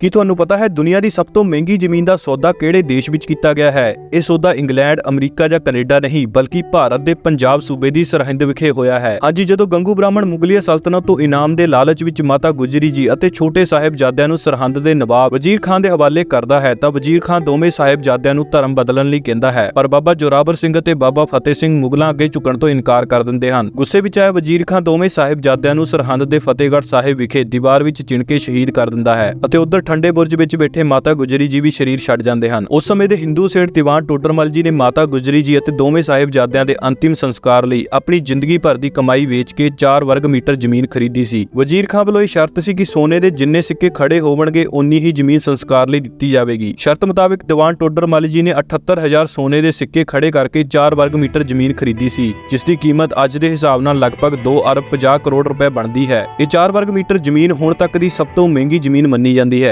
ਕੀ ਤੁਹਾਨੂੰ ਪਤਾ ਹੈ ਦੁਨੀਆ ਦੀ ਸਭ ਤੋਂ ਮਹਿੰਗੀ ਜ਼ਮੀਨ ਦਾ ਸੌਦਾ ਕਿਹੜੇ ਦੇਸ਼ ਵਿੱਚ ਕੀਤਾ ਗਿਆ ਹੈ? ਇਹ ਸੌਦਾ ਇੰਗਲੈਂਡ, ਅਮਰੀਕਾ ਜਾਂ ਕੈਨੇਡਾ ਨਹੀਂ, ਬਲਕਿ ਭਾਰਤ ਦੇ ਪੰਜਾਬ ਸੂਬੇ ਦੀ ਸਰਹੰਦ ਵਿਖੇ ਹੋਇਆ ਹੈ। ਹਾਂਜੀ ਜਦੋਂ ਗੰਗੂ ਬ੍ਰਾਹਮਣ ਮੁਗਲੀਆ ਸਲਤਨਤ ਤੋਂ ਇਨਾਮ ਦੇ ਲਾਲਚ ਵਿੱਚ ਮਾਤਾ ਗੁਜਰੀ ਜੀ ਅਤੇ ਛੋਟੇ ਸਾਹਿਬਜ਼ਾਦਿਆਂ ਨੂੰ ਸਰਹੰਦ ਦੇ ਨਵਾਬ ਵਜ਼ੀਰ ਖਾਨ ਦੇ ਹਵਾਲੇ ਕਰਦਾ ਹੈ ਤਾਂ ਵਜ਼ੀਰ ਖਾਨ ਦੋਵੇਂ ਸਾਹਿਬਜ਼ਾਦਿਆਂ ਨੂੰ ਧਰਮ ਬਦਲਣ ਲਈ ਕਹਿੰਦਾ ਹੈ। ਪਰ ਬਾਬਾ ਜੋਰਾਵਰ ਸਿੰਘ ਅਤੇ ਬਾਬਾ ਫਤਿਹ ਸਿੰਘ ਮੁਗਲਾਂ ਅੱਗੇ ਝੁਕਣ ਤੋਂ ਇਨਕਾਰ ਕਰ ਦਿੰਦੇ ਹਨ। ਗੁੱਸੇ ਵਿੱਚ ਆਇਆ ਵਜ਼ੀਰ ਖਾਨ ਦੋਵੇਂ ਸਾਹਿਬਜ਼ਾਦਿਆਂ ਨੂੰ ਸਰਹੰਦ ਦੇ ਫਤਿਹਗੜ੍ਹ ਸਾਹਿਬ ਵਿਖੇ ਦੀਵਾਰ ਵਿੱਚ ਚਿਣ ਕੇ ਸ਼ਹੀਦ ਕਰ ਦਿੰਦਾ ਹੈ ਅਤੇ ਉਧਰ ਠੰਡੇ ਬੁਰਜ ਵਿੱਚ ਬੈਠੇ ਮਾਤਾ ਗੁਜਰੀ ਜੀ ਵੀ ਸ਼ਰੀਰ ਛੱਡ ਜਾਂਦੇ ਹਨ। ਉਸ ਸਮੇਂ ਦੇ ਹਿੰਦੂ ਸੇਠ ਦੀਵਾਨ ਟੋਡਰਮਲ ਜੀ ਨੇ ਮਾਤਾ ਗੁਜਰੀ ਜੀ ਅਤੇ ਦੋਵੇਂ ਸਾਹਿਬਜ਼ਾਦਿਆਂ ਦੇ ਅੰਤਿਮ ਸੰਸਕਾਰ ਲਈ ਆਪਣੀ ਜ਼ਿੰਦਗੀ ਭਰ ਦੀ ਕਮਾਈ ਵੇਚ ਕੇ 4 ਵਰਗ ਮੀਟਰ ਜ਼ਮੀਨ ਖਰੀਦੀ ਸੀ। ਵਜ਼ੀਰ ਖਾਨ ਵੱਲੋਂ ਇਹ ਸ਼ਰਤ ਸੀ ਕਿ ਸੋਨੇ ਦੇ ਜਿੰਨੇ ਸਿੱਕੇ ਖੜੇ ਹੋਵਣਗੇ ਉਨੀ ਹੀ ਜ਼ਮੀਨ ਸੰਸਕਾਰ ਲਈ ਦਿੱਤੀ ਜਾਵੇਗੀ। ਸ਼ਰਤ ਮੁਤਾਬਕ ਦੀਵਾਨ ਟੋਡਰਮਲ ਜੀ ਨੇ 78000 ਸੋਨੇ ਦੇ ਸਿੱਕੇ ਖੜੇ ਕਰਕੇ 4 ਵਰਗ ਮੀਟਰ ਜ਼ਮੀਨ ਖਰੀਦੀ ਸੀ, ਜਿਸ ਦੀ ਕੀਮਤ ਅੱਜ ਦੇ ਹਿਸਾਬ ਨਾਲ ਲਗਭਗ 2 ਅਰਬ 50 ਕਰੋੜ ਰੁਪਏ ਬਣਦੀ ਹੈ। ਇਹ 4 ਵਰਗ ਮੀਟਰ ਜ਼ਮੀਨ ਹੁਣ ਤੱਕ ਦੀ ਸਭ ਤੋਂ ਮਹਿੰਗੀ ਜ਼ਮੀਨ ਮੰਨੀ ਜਾਂਦੀ ਹੈ।